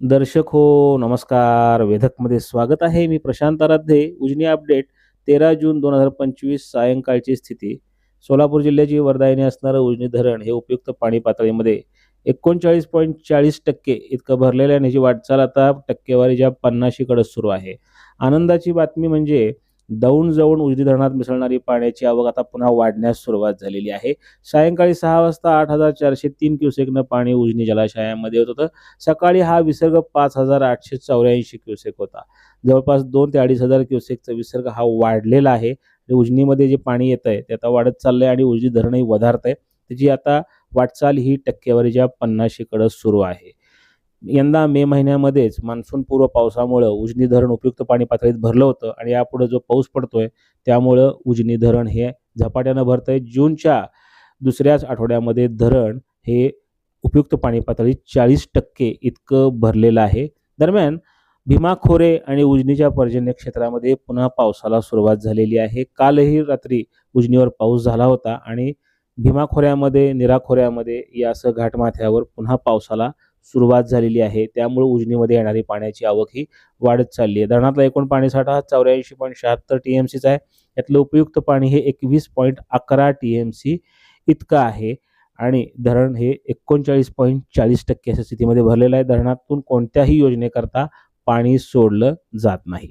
दर्शक हो नमस्कार. वेधकमध्ये स्वागत आहे. मी प्रशांत आराध्ये. उजनी अपडेट. तेरा जून दोन हजार पंचवीस सायंकाळची स्थिती. सोलापूर जिल्ह्याची वर्धायने असणारं उजनी धरण हे उपयुक्त पाणी पातळीमध्ये एकोणचाळीस पॉईंट चाळीस टक्के इतकं भरलेलं आहे आणि ह्याची वाटचाल आता टक्केवारीच्या पन्नाशीकडे सुरू आहे. आनंदाची बातमी म्हणजे दौंड जवळ उजनी धरणात मिसळणारी पाण्याची आवक आता पुन्हा वाढण्यास सुरुवात झालेली आहे. सायंकाळी सहा वाजता आठ हजार चारशे तीन क्युसेकनं पाणी उजनी जलाशयामध्ये होत होतं. सकाळी हा विसर्ग पाच हजार आठशे चौऱ्याऐंशी क्युसेक होता. जवळपास दोन ते अडीच हजार क्युसेकचा विसर्ग हा वाढलेला आहे. उजनीमध्ये जे पाणी येत आहे ते आता वाढत चाललंय आणि उजनी धरणही वधारत आहे त्याची आता वाटचाल ही टक्केवारीच्या पन्नाशीकडे सुरू आहे. यंदा मे महिन्यामध्येच मान्सूनपूर्व पावसामुळं उजनी धरण उपयुक्त पाणी पातळीत भरलं होतं आणि यापुढे जो पाऊस पडतोय त्यामुळं उजनी धरण हे झपाट्यानं भरतंय. जूनच्या दुसऱ्याच आठवड्यामध्ये धरण हे उपयुक्त पाणी पातळी चाळीस टक्के इतकं भरलेलं आहे. दरम्यान भीमा खोरे आणि उजनीच्या पर्जन्य क्षेत्रामध्ये पुन्हा पावसाला सुरुवात झालेली आहे. कालही रात्री उजनीवर पाऊस झाला होता आणि भीमा खोऱ्यामध्ये निरा खोऱ्यामध्ये यासह घाटमाथ्यावर पुन्हा पावसाला सुरुवात झालेली आहे. त्यामुळे उजनीमध्ये येणारी पाण्याची आवक ही वाढत चालली आहे. धरणातला एकूण पाणीसाठा हा चौऱ्याऐंशी पॉईंट शहात्तर टी एम सीचा आहे. यातलं उपयुक्त पाणी हे एकवीस पॉईंट अकरा टी एम सी इतकं आहे. आणि धरण हे एकोणचाळीस पॉईंट चाळीस टक्के अशा स्थितीमध्ये भरलेलं आहे. धरणातून कोणत्याही योजनेकरता पाणी सोडलं जात नाही.